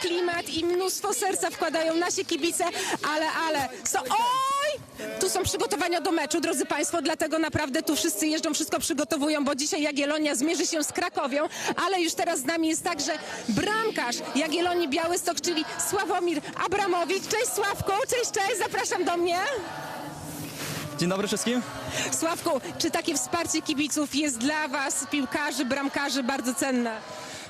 klimat i mnóstwo serca wkładają nasi kibice, ale, ale, so, oj! Tu są przygotowania do meczu, drodzy Państwo, dlatego naprawdę tu wszyscy jeżdżą, wszystko przygotowują, bo dzisiaj Jagiellonia zmierzy się z Krakowią, ale już teraz z nami jest także bramkarz Jagiellonii Białystok, czyli Sławomir Abramowicz. Cześć Sławku, cześć, cześć, zapraszam do mnie. Dzień dobry wszystkim. Sławku, czy takie wsparcie kibiców jest dla Was, piłkarzy, bramkarzy, bardzo cenne?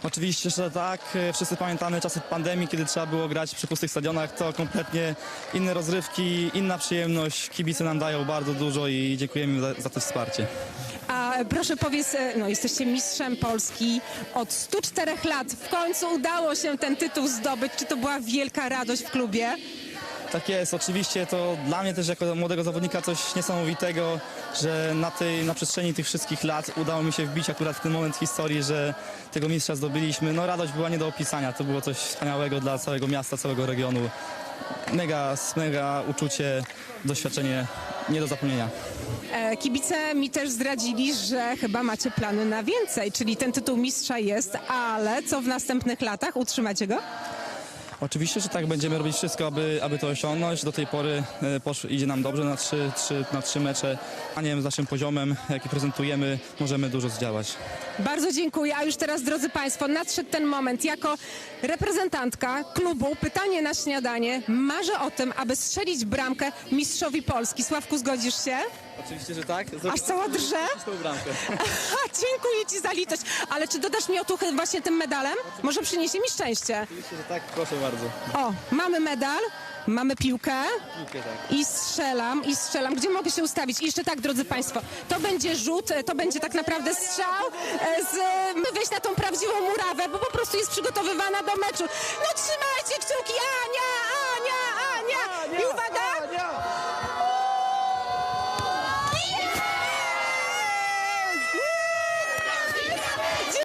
Oczywiście, że tak. Wszyscy pamiętamy czasy pandemii, kiedy trzeba było grać przy pustych stadionach. To kompletnie inne rozrywki, inna przyjemność. Kibice nam dają bardzo dużo i dziękujemy za, za to wsparcie. A proszę powiedz, e, no jesteście mistrzem Polski od 104 lat. W końcu udało się ten tytuł zdobyć. Czy to była wielka radość w klubie? Tak jest, oczywiście to dla mnie też jako młodego zawodnika coś niesamowitego, że na, tej, na przestrzeni tych wszystkich lat udało mi się wbić akurat w ten moment historii, że tego mistrza zdobyliśmy. No radość była nie do opisania, to było coś wspaniałego dla całego miasta, całego regionu. Mega, mega uczucie, doświadczenie nie do zapomnienia. E, Kibice mi też zdradzili, że chyba macie plany na więcej, czyli ten tytuł mistrza jest, ale co w następnych latach? Utrzymacie go? Oczywiście, że tak, będziemy robić wszystko, aby, aby to osiągnąć. Do tej pory e, posz, idzie nam dobrze na trzy, trzy, na trzy mecze. A nie wiem, z naszym poziomem, jaki prezentujemy, możemy dużo zdziałać. Bardzo dziękuję. A już teraz, drodzy Państwo, nadszedł ten moment. Jako reprezentantka klubu Pytanie na śniadanie marzę o tym, aby strzelić bramkę mistrzowi Polski. Sławku, zgodzisz się? Oczywiście, że tak. Aż cała drże? bramkę. Aha, dziękuję Ci za litość. Ale czy dodasz mi otuchy właśnie tym medalem? Może przyniesie mi szczęście. Oczywiście, że tak, proszę bardzo. O, mamy medal, mamy piłkę. Piłkę tak. I strzelam, i strzelam. Gdzie mogę się ustawić? I jeszcze tak, drodzy Państwo, to będzie rzut, e, to będzie tak naprawdę strzał. e, Z, my wejść na tą prawdziwą murawę, bo po prostu jest przygotowywana do meczu. No trzymajcie kciuki, Ania,